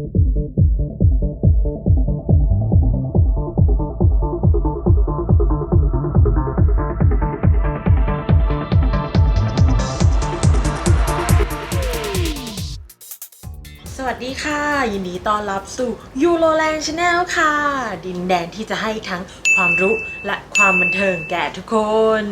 Thank you. ดีค่ะ ยินดีต้อนรับสู่ยูโรแลนด์ชาแนลค่ะ ดินแดนที่จะให้ทั้งความรู้และความบันเทิงแก่ทุกคน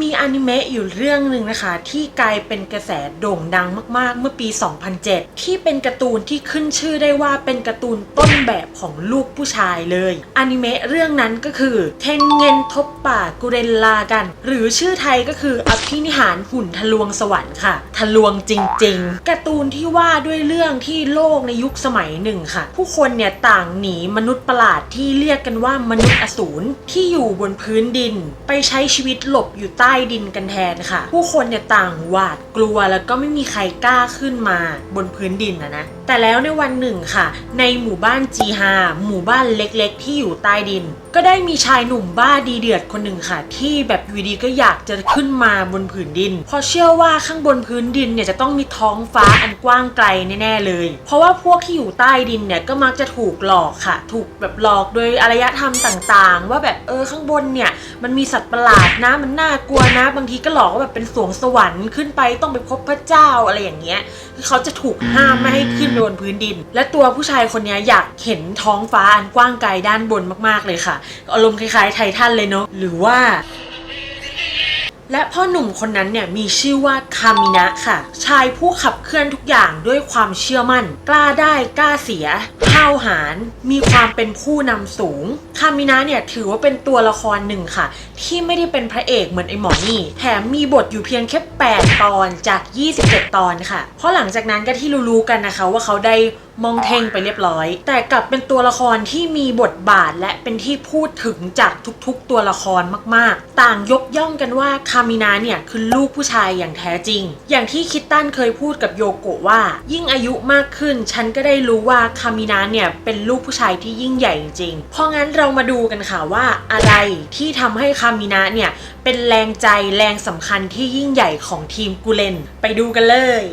มีอนิเมะอยู่เรื่องหนึ่งนะคะ ที่กลายเป็นกระแสโด่งดังมากๆ เมื่อปี 2007 ที่เป็นการ์ตูนที่ขึ้นชื่อได้ว่าเป็นการ์ตูนต้นแบบของลูกผู้ชายเลยอนิเมะเรื่องนั้นก็คือเทนเงินทบป่ากุเรนลากัน หรือชื่อไทยก็คืออภินิหารหุ่นทะลวงสวรรค์ค่ะ ทะลวงจริง ๆการ์ตูนที่ว่าด้วยเรื่องที่โลกในยุคสมัยหนึ่งค่ะ ผู้คนเนี่ยต่างหนีมนุษย์ประหลาดที่เรียกกันว่ามนุษย์อสูรที่อยู่บนพื้นดิน ไปใช้ชีวิตหลบอยู่ใต้ดินกันแทนค่ะ ผู้คนเนี่ยต่างหวาดกลัวแล้วก็ไม่มีใครกล้าขึ้นมาบนพื้นดินนะนะ แต่แล้วในวันหนึ่งค่ะ ในหมู่บ้านจีฮาหมู่บ้านเล็กๆ ที่อยู่ใต้ดิน ก็ได้มีชายหนุ่มบ้าดีเดือดคนหนึ่งค่ะ ที่แบบอยู่ดีก็อยากจะขึ้นมาบนผืนดิน เพราะเชื่อว่าข้างบนพื้นดินเนี่ยจะต้องมีท้องฟ้าอันกว้างไกลแน่ๆเลย เพราะว่าพวกที่อยู่ใต้ดินเนี่ยก็มักจะถูกหลอกค่ะ ถูกแบบหลอกโดยอารยธรรมต่างๆ ว่าแบบเออข้างบนเนี่ยมันมีสัตว์ประหลาดนะมันน่ากลัวนะ บางทีก็หลอกว่าแบบเป็นสวงสวรรค์ขึ้นไปต้องไปพบพระเจ้าอะไรอย่างเงี้ยคือเขาจะถูกห้ามไม่ให้ขึ้นไปบนพื้นดิน และตัวผู้ชายคนนี้อยากเห็นท้องฟ้าอันกว้างไกลด้านบนมากๆเลยค่ะ อารมณ์คล้ายๆไททันเลยเนาะหรือว่า และพ่อหนุ่มคนนั้นเนี่ยมีชื่อว่าคามินะค่ะ ชายผู้ขับเคลื่อนทุกอย่างด้วยความเชื่อมั่น กล้าได้กล้าเสียห้าวหาญมีความเป็นผู้นำสูง คามินะเนี่ยถือว่าเป็นตัวละครหนึ่งค่ะ ที่ไม่ได้เป็นพระเอกเหมือนไอ้หมอนี่แถมมีบทอยู่เพียงแค่ 8 ตอนจาก 27 ตอนค่ะ เพราะหลังจากนั้นก็ที่รู้ๆกันนะคะว่าเขาได้มองเทงไปเรียบร้อย แต่กลับเป็นตัวละครที่มีบทบาทและเป็นที่พูดถึงจากทุกๆ ตัวละครมากๆ ต่างยกย่องกันว่าคามินาเนี่ยคือลูกผู้ชายอย่างแท้จริง อย่างที่คิตตันเคยพูดกับโยโกะว่า ยิ่งอายุมากขึ้น ฉันก็ได้รู้ว่าคามินาเนี่ยเป็นลูกผู้ชายที่ยิ่งใหญ่จริง เพราะงั้นเรามาดูกันค่ะว่าอะไรที่ทำให้คามินาเนี่ยเป็นแรงใจแรงสำคัญที่ยิ่งใหญ่ของทีมกุเลน ไปดูกันเลย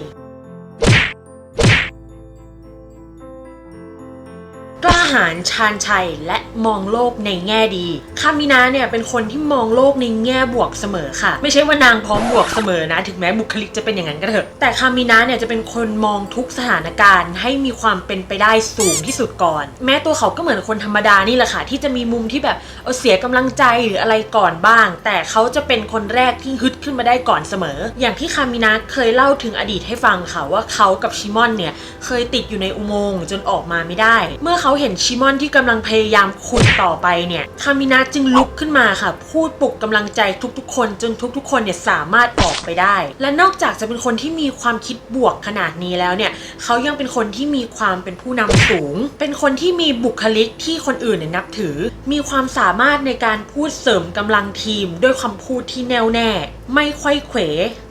หาญชาญชัยและมองโลกในแง่ดี คามินาเนี่ยเป็นคนที่มองโลกในแง่บวกเสมอค่ะ ไม่ใช่ว่านางพร้อมบวกเสมอนะ ถึงแม้บุคลิกจะเป็นอย่างนั้นก็เถอะ แต่คามินาเนี่ยจะเป็นคนมองทุกสถานการณ์ให้มีความเป็นไปได้สูงที่สุดก่อน แม้ตัวเขาก็เหมือนคนธรรมดานี่แหละค่ะ ที่จะมีมุมที่แบบเออเสียกำลังใจหรืออะไรก่อนบ้าง แต่เขาจะเป็นคนแรกที่ฮึดขึ้นมาได้ก่อนเสมอ อย่างที่คามินาเคยเล่าถึงอดีตให้ฟังค่ะว่าเขากับชิมอนเนี่ยเคยติดอยู่ในอุโมงค์จนออกมาไม่ได้ เมื่อเขาเห็นชิมอนที่กำลังพยายามขุดต่อไปเนี่ยคามินาจึงลุกขึ้นมาค่ะ พูดปลุกกำลังใจทุกๆ คนจนทุกๆ คนเนี่ยสามารถออกไปได้ และนอกจากจะเป็นคนที่มีความคิดบวกขนาดนี้แล้วเนี่ยเขายังเป็นคนที่มีความเป็นผู้นำสูง เป็นคนที่มีบุคลิกที่คนอื่นเนี่ยนับถือ มีความสามารถในการพูดเสริมกำลังทีม ด้วยคำพูดที่แน่วแน่ ไม่ค่อยเขว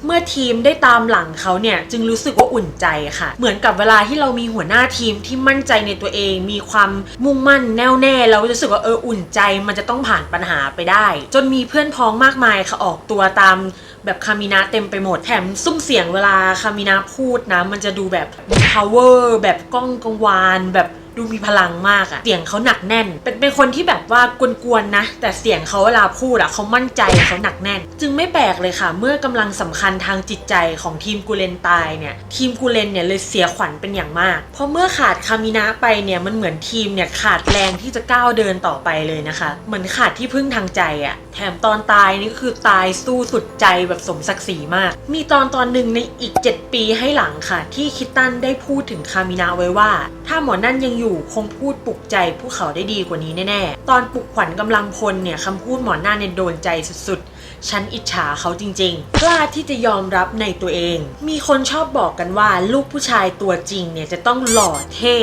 เมื่อทีมได้ตามหลังเขาเนี่ยจึงรู้สึกว่าอุ่นใจค่ะ เหมือนกับเวลาที่เรามีหัวหน้าทีมที่มั่นใจในตัวเอง มีความมุ่งมั่นแน่วแน่เรารู้สึกว่าเอออุ่นใจมันจะต้องผ่านปัญหาไปได้ จนมีเพื่อนพ้องมากมายค่ะออกตัวตามแบบคามินาเต็มไปหมด แถมซุ้มเสียงเวลาคามินาพูดนะ มันจะดูแบบ power แบบก้องกังวานแบบ ดูมีพลังมากอะเสียงเขาหนักแน่น เป็นเป็นคนที่แบบว่ากวนๆนะ แต่เสียงเขาเวลาพูดอะเขามั่นใจเขาหนักแน่น จึงไม่แปลกเลยค่ะ เมื่อกำลังสำคัญทางจิตใจของทีมกูเลนตายเนี่ยทีมกูเลนเนี่ยเลยเสียขวัญเป็นอย่างมาก เพราะเมื่อขาดคามินาไปเนี่ยมันเหมือนทีมเนี่ยขาดแรงที่จะก้าวเดินต่อไปเลยนะคะ เหมือนขาดที่พึ่งทางใจอะ แถมตอนตายนี่คือตายสู้สุดใจแบบสมศักดิ์ศรีมาก มีตอนตอนหนึ่งในอีก 7 ปีให้หลังค่ะ ที่คิตตันได้พูดถึงคามินาไว้ว่า ถ้าหมอนั่นยังอยู่คงพูดปลุกใจพวกเขาได้ดีกว่านี้แน่ๆ ตอนปลุกขวัญกำลังพลเนี่ยคำพูดหมอนั่นเนี่ยโดนใจสุดๆ ฉันอิจฉาเขาจริงๆ กล้าที่จะยอมรับในตัวเอง มีคนชอบบอกกันว่าลูกผู้ชายตัวจริงเนี่ยจะต้องหล่อเท่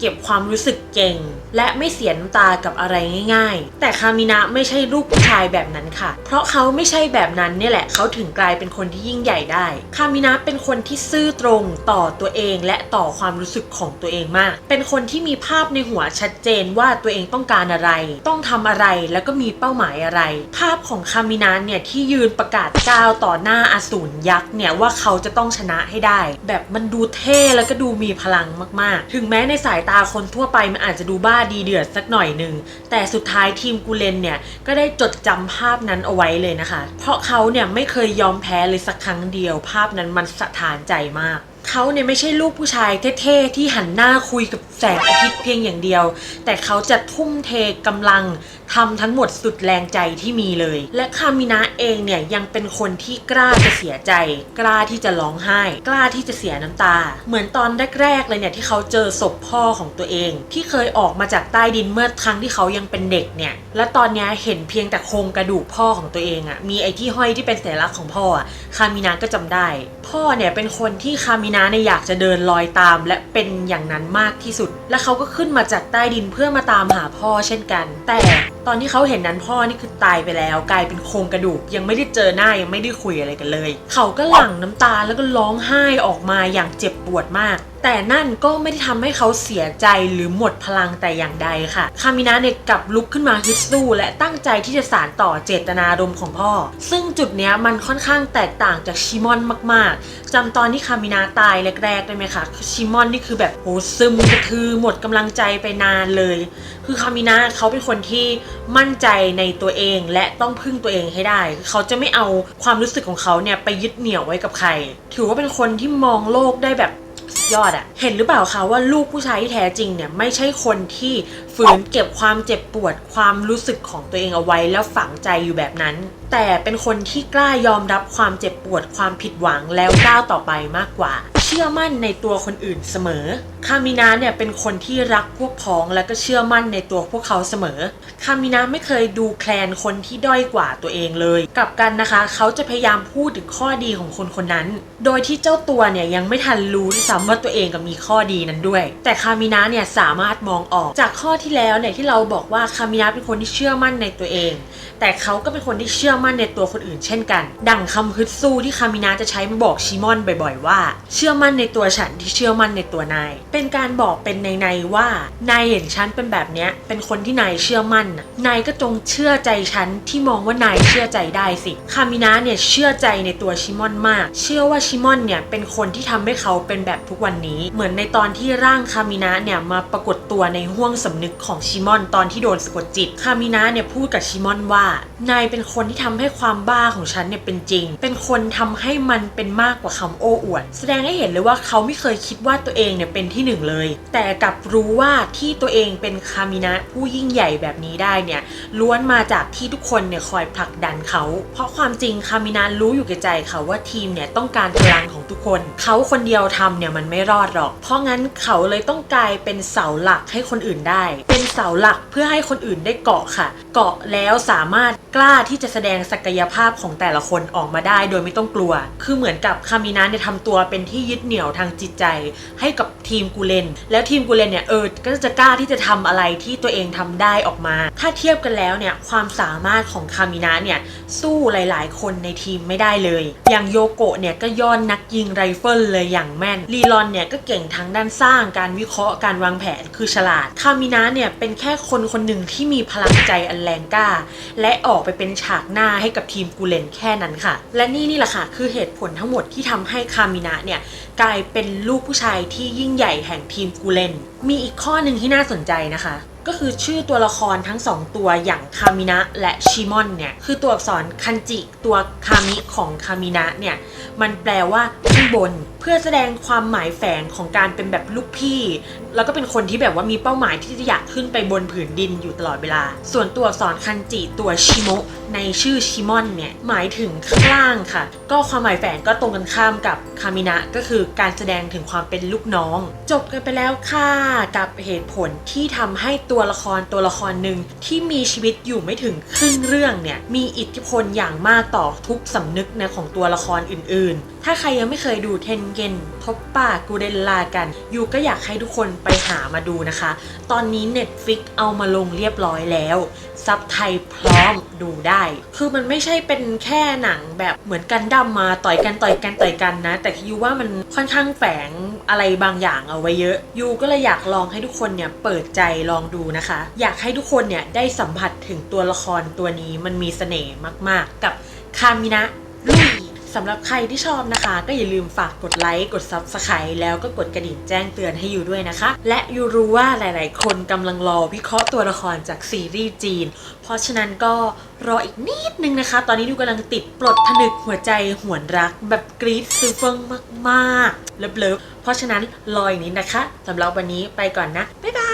เก็บความรู้สึกเก่ง และไม่เสียน้ำตากับอะไรง่าย ๆ แต่คามินะไม่ใช่ลูกผู้ชายแบบนั้นค่ะ เพราะเขาไม่ใช่แบบนั้นเนี่ยแหละเขาถึงกลายเป็นคนที่ยิ่งใหญ่ได้ คามินะเป็นคนที่ซื่อตรงต่อตัวเองและต่อความรู้สึกของตัวเองมาก เป็นคนที่มีภาพในหัวชัดเจนว่าตัวเองต้องการอะไร ต้องทำอะไรแล้วก็มีเป้าหมายอะไร ภาพของคามินะเนี่ยเนี่ยที่ยืนประกาศก้าวต่อหน้าอสูรยักษ์เนี่ยว่าเขาจะต้องชนะให้ได้ แบบมันดูเท่แล้วก็ดูมีพลังมากๆ ถึงแม้ในสายตาคนทั่วไปมันอาจจะดูบ้าดีเดือดสักหน่อยหนึ่ง แต่สุดท้ายทีมกูเลนเนี่ย ก็ได้จดจำภาพนั้นเอาไว้เลยนะคะ เพราะเขาเนี่ยไม่เคยยอมแพ้เลยสักครั้งเดียว ภาพนั้นมันสะท้านใจมาก เขาเนี่ยไม่ใช่ลูกผู้ชายเท่ๆที่หันหน้าคุยกับแสงอาทิตย์เพียงอย่างเดียว แต่เขาจะทุ่มเทกำลังทำทั้งหมดสุดแรงใจที่มีเลย และคามินะเองเนี่ยยังเป็นคนที่กล้าจะเสียใจ กล้าที่จะร้องไห้ กล้าที่จะเสียน้ำตา เหมือนตอนแรกๆเลยเนี่ยที่เขาเจอศพพ่อของตัวเอง ที่เคยออกมาจากใต้ดินเมื่อครั้งที่เขายังเป็นเด็กเนี่ยและตอนนี้เห็นเพียงแต่โครงกระดูกพ่อของตัวเองอะมีไอ้ที่ห้อยที่เป็นสัญลักษณ์ของพ่ออะคามินะก็จำได้ พ่อเนี่ยเป็นคนที่คามินะเนี่ยอยากจะเดินลอยตาม และเป็น อย่างนั้นมากที่สุด และเขาก็ขึ้นมาจากใต้ดินเพื่อมาตามหาพ่อเช่นกัน แต่ตอนที่เขาเห็นนั้นพ่อนี่คือตายไปแล้ว กลายเป็นโครงกระดูก ยังไม่ได้เจอหน้ายังไม่ได้คุยอะไรกันเลย เขาก็หลั่งน้ำตาแล้วก็ร้องไห้ออกมาอย่างเจ็บปวดมาก แต่นั่นก็ไม่ได้ทำให้เขาเสียใจหรือหมดพลังแต่อย่างใดค่ะ คามินะเนี่ยกลับลุกขึ้นมาฮึดสู้และตั้งใจที่จะสานต่อเจตนารมณ์ของพ่อ ซึ่งจุดเนี้ยมันค่อนข้างแตกต่างจากชิมอนมากๆจำตอนที่คามินะตายแรกๆได้ไหมคะชิมอนนี่คือแบบโหซึมกระทือหมดกำลังใจไปนานเลย คือคามินะเขาเป็นคนที่มั่นใจในตัวเองและต้องพึ่งตัวเองให้ได้ เขาจะไม่เอาความรู้สึกของเขาเนี่ยไปยึดเหนี่ยวไว้กับใคร ถือว่าเป็นคนที่มองโลกได้แบบยอดอะเห็นหรือเปล่าคะว่าลูกผู้ชายที่แท้จริงเนี่ยไม่ใช่คนที่ฝืนเก็บความเจ็บปวดความรู้สึกของตัวเองเอาไว้แล้วฝังใจอยู่แบบนั้น แต่เป็นคนที่กล้ายอมรับความเจ็บปวดความผิดหวังแล้วก้าวต่อไปมากกว่า ชื่อมั่นในตัวคนอื่นเสมอ คามินาเนี่ยเป็นคนที่รักพวกพ้องและก็เชื่อมั่นในตัวพวกเขาเสมอ คามินาไม่เคยดูแคลนคนที่ด้อยกว่าตัวเองเลย กลับกันนะคะ เขาจะพยายามพูดถึงข้อดีของคนคนนั้น โดยที่เจ้าตัวเนี่ยยังไม่ทันรู้ด้วยซ้ำว่าตัวเองก็มีข้อดีนั้นด้วย แต่คามินาเนี่ยสามารถมองออก จากข้อที่แล้วเนี่ยที่เราบอกว่าคามินาเป็นคนที่เชื่อมั่นในตัวเอง แต่เขาก็เป็นคนที่เชื่อมั่นในตัวคนอื่น เช่นกัน ดังคำฮึดสู้ที่คามินาจะใช้มาบอกชิมอนบ่อย ๆ ว่า เชื่อมั่นในตัวฉันที่เชื่อมั่นในตัวนาย เป็นการบอกเป็นในในว่า นายเห็นฉันเป็นแบบเนี้ย เป็นคนที่นายเชื่อมั่นนายก็จงเชื่อใจฉันที่มองว่านายเชื่อใจได้สิคามินาเนี่ยเชื่อใจในตัวชิมอนมาก เชื่อว่าชิมอนเนี่ยเป็นคนที่ทำให้เขาเป็นแบบทุกวันนี้ เหมือนในตอนที่ร่างคามินะเนี่ยมาปรากฏตัวในห้วงสำนึกของชิมอนตอนที่โดนสะกดจิตคามินะเนี่ยพูดกับชิมอนว่า นายเป็นคนที่ทำให้ความบ้าของฉันเนี่ยเป็นจริง เป็นคนทำให้มันเป็นมากกว่าคำโอ้อวด แสดงให้เห็นเลยว่าเขาไม่เคยคิดว่าตัวเองเนี่ยเป็นที่หนึ่งเลย แต่กลับรู้ว่าที่ตัวเองเป็นคามินะผู้ยิ่งใหญ่แบบนี้ได้เนี่ยล้วนมาจากที่ทุกคนเนี่ยคอยผลักดันเขา เพราะความจริงคามินะรู้อยู่แก่ใจค่ะว่าทีมเนี่ยต้องการพลังของทุกคน เขาคนเดียวทำเนี่ยมันไม่รอดหรอก เพราะงั้นเขาเลยต้องกลายเป็นเสาหลักให้คนอื่นได้เป็น เสาหลักเพื่อให้คนอื่นได้เกาะค่ะ เกาะแล้วสามารถกล้าที่จะแสดงศักยภาพของแต่ละคนออกมาได้ โดยไม่ต้องกลัว คือเหมือนกับคามินะเนี่ยทำตัวเป็นที่ยึดเหนี่ยวทางจิตใจ ให้กับทีมกูเลน แล้วทีมกูเลนเนี่ยเออ ก็จะกล้าที่จะทำอะไรที่ตัวเองทำได้ออกมา ถ้าเทียบกันแล้วเนี่ยความสามารถของคามินะเนี่ยสู้หลาย ๆ คนในทีมไม่ได้เลย อย่างโยโกะเนี่ยก็ย่อนนักยิงไรเฟิลเลยอย่างแม่น ลีลอนเนี่ยก็เก่งทั้งด้านสร้างการวิเคราะห์การวางแผนคือฉลาด คามินะเนี่ยเป็นแค่คนคนหนึ่งที่มีพลังใจอันแรงกล้า และออกไปเป็นฉากหน้าให้กับทีมกูเลนแค่นั้นค่ะ และนี่นี่แหละค่ะคือเหตุผลทั้งหมดที่ทำให้คามินะเนี่ยกลายเป็นลูกผู้ชายที่ยิ่งใหญ่แห่งทีมกูเลน มีอีกข้อหนึ่งที่น่าสนใจนะคะก็คือชื่อตัวละครทั้งสองตัวอย่างคามินะและชิมอนเนี่ย คือตัวอักษรคันจิตัวคามิของคามินะเนี่ย มันแปลว่า ข้างบน เพื่อแสดงความหมายแฝงของการเป็นแบบลูกพี่ แล้วก็เป็นคนที่แบบว่ามีเป้าหมายที่จะอยากขึ้นไปบนผืนดินอยู่ตลอดเวลา ส่วนตัวอักษรคันจิตัวชิโมะในชื่อชิมอนเนี่ยหมายถึงข้างล่างค่ะ ก็ความหมายแฝงก็ตรงกันข้ามกับคามินะก็คือการแสดงถึงความเป็นลูกน้อง จบกันไปแล้วค่ะกับเหตุผลที่ทำให้ตัวละครตัวละครหนึ่งที่มีชีวิตอยู่ไม่ถึงครึ่งเรื่องเนี่ยมีอิทธิพลอย่างมากต่อทุกสำนึกนะของตัวละครอื่น ๆถ้าใครยังไม่เคยดูเทนเกนทบป่ากูเดนลากัน ยูก็อยากให้ทุกคนไปหามาดูนะคะ ตอนนี้ Netflix เอามาลงเรียบร้อยแล้ว ซับไทยพร้อมดูได้ คือมันไม่ใช่เป็นแค่หนังแบบเหมือนกันดั้มมาต่อยกันต่อยกันต่อยกันนะ แต่ยูว่ามันค่อนข้างแฝงอะไรบางอย่างเอาไว้เยอะ ยูก็เลยอยากลองให้ทุกคนเนี่ยเปิดใจลองดูนะคะ อยากให้ทุกคนเนี่ยได้สัมผัสถึงตัวละครตัวนี้มันมีเสน่ห์มาก ๆ กับคคามินะลุย สำหรับใครที่ชอบนะคะ ก็อย่าลืมฝากกดไลค์กด Subscribe แล้วก็กดกระดิ่งแจ้งเตือนให้อยู่ด้วยนะคะ และอยู่รู้ว่าหลาย ๆ คนกำลังรอวิเคราะห์ตัวละครจากซีรีส์จีน เพราะฉะนั้นก็รออีกนิดนึงนะคะ ตอนนี้ดูกำลังติดปลดผนึกหัวใจหวนรัก แบบกรี๊ดซื้อเฟิงมากๆเลิฟๆเพราะฉะนั้นรออีกนิดนะคะสำหรับวันนี้ไปก่อนนะบ๊ายบาย